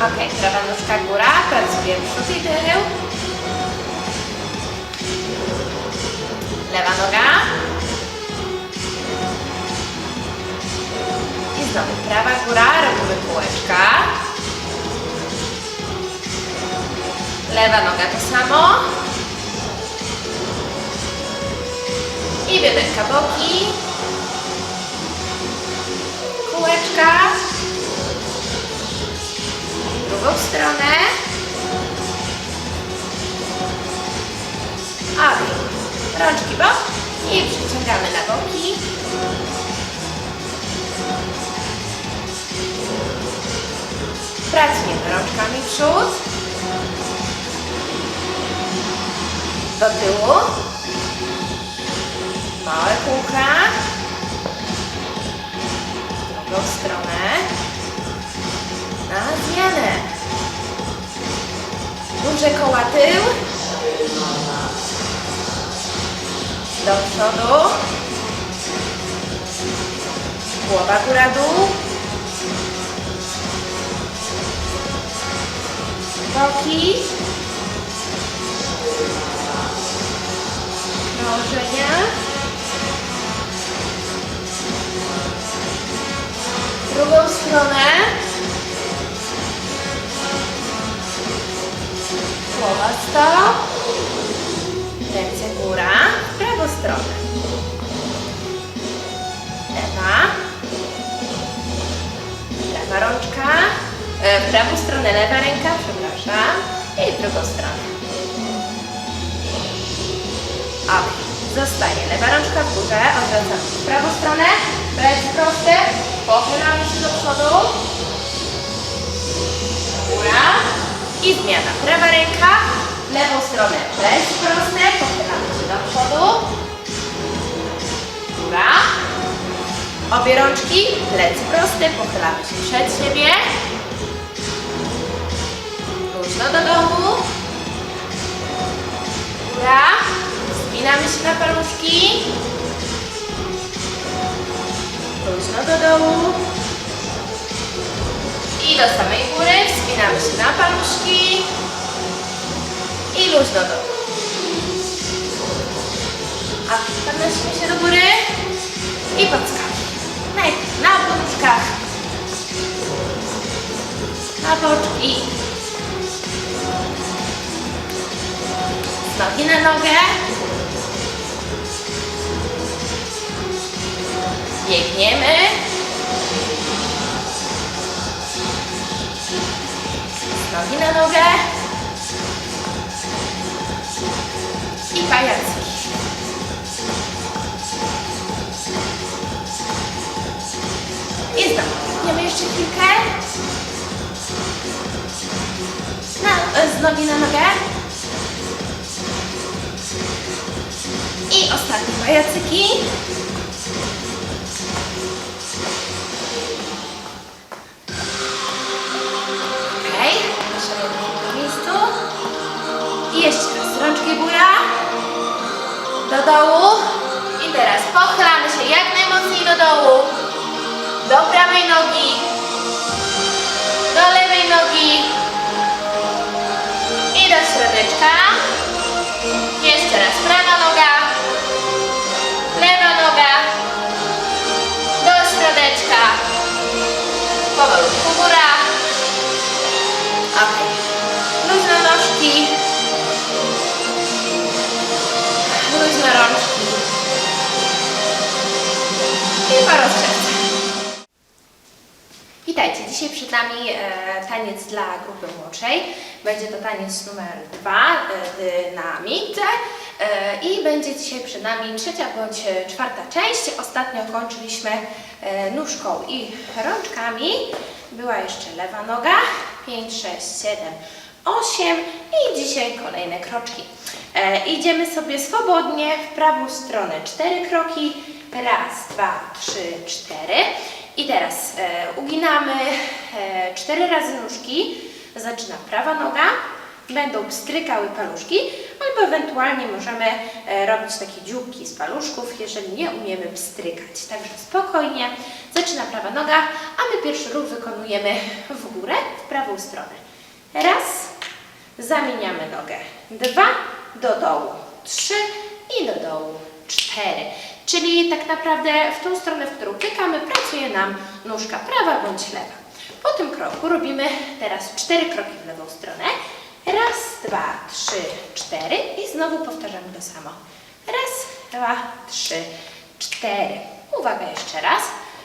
Ok, prawa nóżka góra, pracujemy przód i tył. Lewa noga. I znowu prawa góra, robimy kółeczka. Lewa noga to samo. I bioderka boki. Kółeczka. Drugą stronę. A, rączki bok i przyciągamy na boki. Pracujemy rączkami przód. Do tyłu. Małe kółka. W drugą stronę. Na zmianę. Duże koła tył. Do przodu. Głowa góra dół. Boki. Krążenia. W prawą stronę lewa ręka, przepraszam. I w drugą stronę. Ok. Zostaje lewa rączka w górze. Odwracamy w prawą stronę. Plecy proste. Pochylamy się do przodu. Góra. I zmiana. Prawa ręka. Lewą stronę. Plecy proste. Pochylamy się do przodu. Góra. Obie rączki. Plecy proste. Pochylamy się przed siebie. Luźno do dołu. Góra. Spinamy się na paluszki. Luźno do dołu. I do samej góry. Wspinamy się na paluszki. I luźno do dołu. A podnosimy się do góry. I podskakujemy. Najpierw na podnóżkach. Na boczki. Nogi na nogę. Biegniemy. Nogi na nogę. I pajacyki. I znowu. Biegniemy jeszcze chwilkę. Na, z nogi na nogę. I ostatnie pajacyki. Okej, proszę na miejscu. I jeszcze raz, rączki góra, do dołu. I teraz pochylamy się jak najmocniej do dołu. Do prawej nogi, przed nami e, taniec dla grupy młodszej. Będzie to taniec numer dwa, e, dynamit. E, I będzie dzisiaj przed nami trzecia bądź czwarta część. Ostatnio kończyliśmy nóżką i rączkami. Była jeszcze lewa noga. 5, 6, 7, 8 i dzisiaj kolejne kroczki. E, idziemy sobie swobodnie w prawą stronę. Cztery kroki. Raz, dwa, trzy, cztery. I teraz e, uginamy e, cztery razy nóżki. Zaczyna prawa noga. będą pstrykały paluszki, albo ewentualnie możemy e, robić takie dzióbki z paluszków, jeżeli nie umiemy pstrykać. Także spokojnie, zaczyna prawa noga, a my pierwszy ruch wykonujemy w górę, w prawą stronę. Raz, zamieniamy nogę. Dwa, do dołu. Trzy i do dołu. Cztery. Czyli tak naprawdę w tą stronę, w którą klikamy, pracuje nam nóżka prawa bądź lewa. Po tym kroku robimy teraz cztery kroki w lewą stronę. Raz, dwa, trzy, cztery i znowu powtarzamy to samo. Raz, dwa, trzy, cztery. Uwaga jeszcze raz.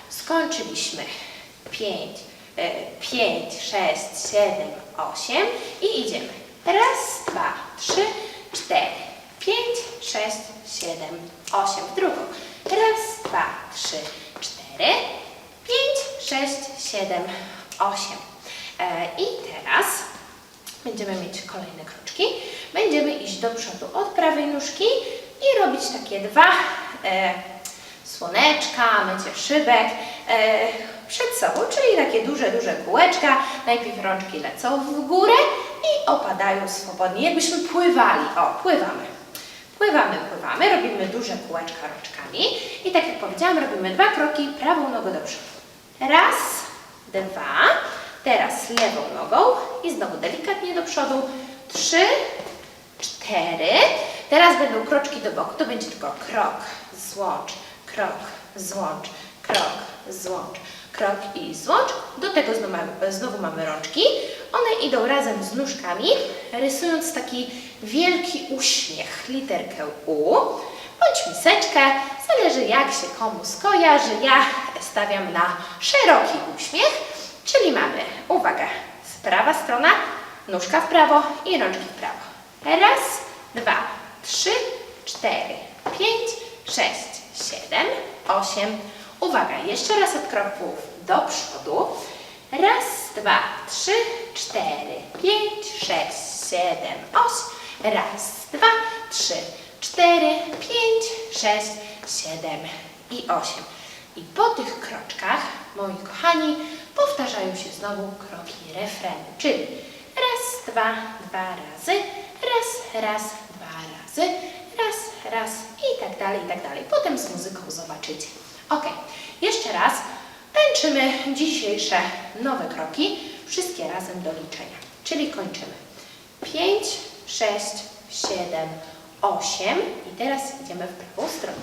Skończyliśmy. Pięć, e, pięć, sześć, siedem, osiem i idziemy. Raz, dwa, trzy, cztery, pięć, sześć, siedem, osiem. W drugą. Raz, dwa, trzy, cztery, pięć, sześć, siedem, osiem. E, I teraz będziemy mieć kolejne kroczki. Będziemy iść do przodu od prawej nóżki i robić takie dwa e, słoneczka, mycie szybek e, przed sobą, czyli takie duże, duże kółeczka. Najpierw rączki lecą w górę i opadają swobodnie, jakbyśmy pływali. O, pływamy. Pływamy, pływamy, robimy duże kółeczka rączkami i tak jak powiedziałam, robimy dwa kroki prawą nogą do przodu. Raz, dwa, teraz lewą nogą i znowu delikatnie do przodu. Trzy, cztery. Teraz będą kroczki do boku. To będzie tylko krok, złącz, krok, złącz, krok, złącz, krok i złącz. Do tego znowu mamy, znowu mamy rączki. One idą razem z nóżkami, rysując taki wielki uśmiech, literkę U bądź miseczkę. Zależy jak się komu skojarzy. Ja stawiam na szeroki uśmiech, czyli mamy, uwaga, z prawa strona, nóżka w prawo i rączki w prawo. Raz, dwa, trzy, cztery, pięć, sześć, siedem, osiem. Uwaga, jeszcze raz od kroków do przodu. Raz, dwa, trzy, cztery, pięć, sześć, siedem, osiem. Raz, dwa, trzy, cztery, pięć, sześć, siedem i osiem. I po tych kroczkach, moi kochani, powtarzają się znowu kroki refrenu, czyli raz, dwa, dwa razy, raz, raz, dwa razy, raz, raz i tak dalej, i tak dalej. Potem z muzyką zobaczycie. Ok, jeszcze raz tańczymy dzisiejsze nowe kroki, wszystkie razem do liczenia, czyli kończymy. 5, 6, 7, 8 i teraz idziemy w prawą stronę.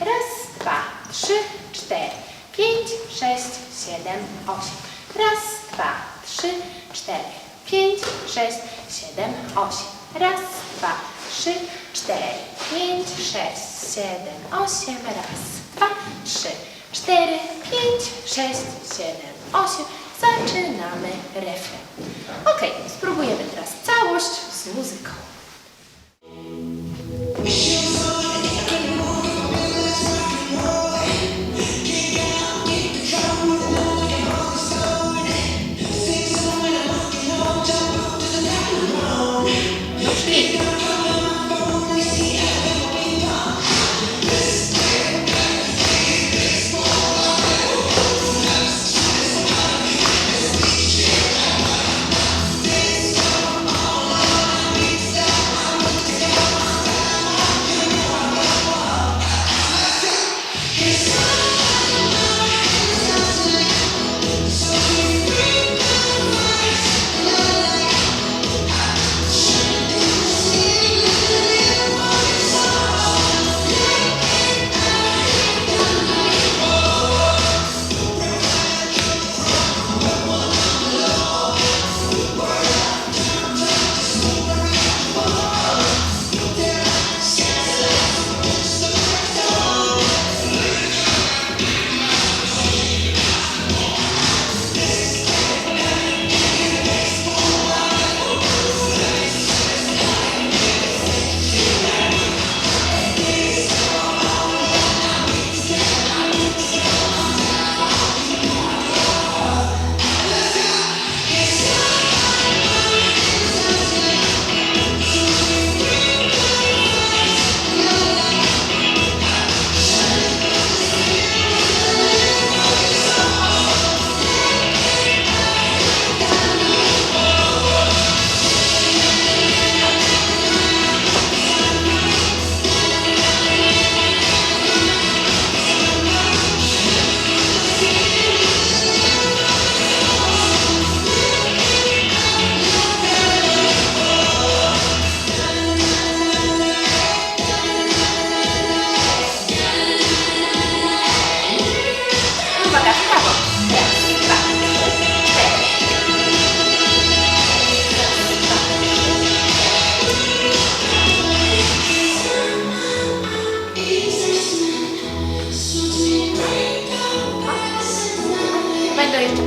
Raz, dwa, trzy, cztery, pięć, sześć, siedem, osiem. Raz, dwa, trzy, cztery, pięć, sześć, siedem, osiem. Raz, dwa, trzy, cztery, pięć, sześć, siedem, osiem. Raz, dwa, trzy, cztery, pięć, sześć, siedem, osiem. Zaczynamy refren. Ok, spróbujemy teraz całość z muzyką.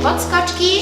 podskoczki.